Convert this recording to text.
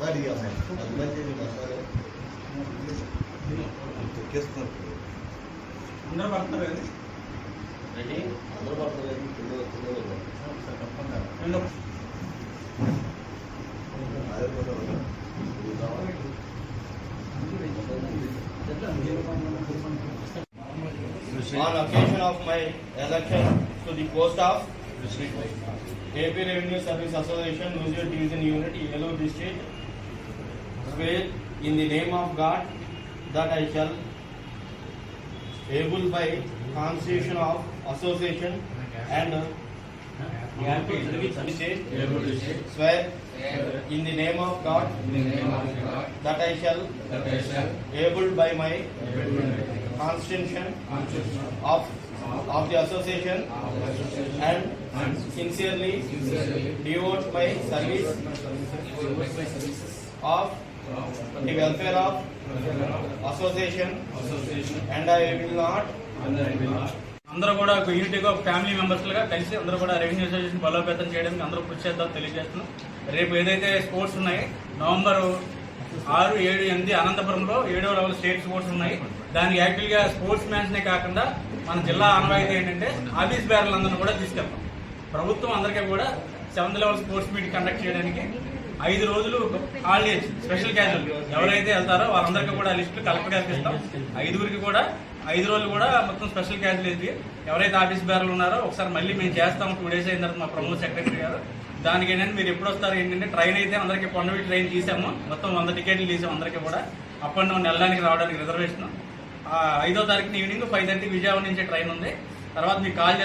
మరి ఇక అది మంచిది మసాలా తొక్కేస్తున్నారు అందరూ పడుతున్నారు కదా రెడీ అందరూ పడుతున్నారు కింద కింద రెండు అదే కూడా On occasion of my election to the post of District. AP Revenue Service Association, Use Your Division Unit, Yellow District. Swear in the name of God that I shall able by Constitution of Association and swear in the name of God that I shall able by my Constitution of of the association and sincerely devote my service of the welfare of association and I will not అందరూ కూడా ఒక యూనిటీగా family గా కలిసి అందరూ కూడా revenue association బలోపేతం చేయడానికి అందరూ కృషి చేద్దాం తెలియజేస్తున్నాం రేపు ఏదైతే స్పోర్ట్స్ ఉన్నాయి నవంబర్ ఆరు ఏడు ఎనిమిది అనంతపురంలో ఏడో లెవెల్ స్టేట్ స్పోర్ట్స్ ఉన్నాయి దానికి గా స్పోర్ట్స్ మ్యాన్స్ నే కాకుండా మన జిల్లా ఆనవాయితీ ఏంటంటే ఆఫీస్ బ్యారలందరినీ కూడా తీసుకెళ్తాం ప్రభుత్వం అందరికీ కూడా seventh level sports meet conduct చేయడానికి ఐదు రోజులు హాలిడేస్ స్పెషల్ క్యాజువల్ ఎవరైతే వెళ్తారో వాళ్ళందరికీ కూడా లిస్టులు కలెక్టర్ ఇస్తాం ఐదుగురికి కూడా ఐదు రోజులు కూడా మొత్తం స్పెషల్ క్యాజువల్ ఇది ఎవరైతే ఆఫీస్ బేరలు ఉన్నారో ఒకసారి మళ్ళీ మేము చేస్తాం టూ డేస్ అయిన తర్వాత మా ప్రమోద్ సెక్రటరీ గారు దానికి ఏంటంటే మీరు ఎప్పుడు వస్తారు ఏంటంటే ట్రైన్ అయితే అందరికీ కొండవి ట్రైన్ తీసాము మొత్తం వంద టికెట్లు తీసాము అందరికీ కూడా అప్పటి నుండి వెళ్ళడానికి రావడానికి రిజర్వేషన్ ఐదో తారీఖు ఈవినింగ్ ఫైవ్ థర్టీ విజయవాడ నుంచి ట్రైన్ ఉంది తర్వాత మీకు కాల్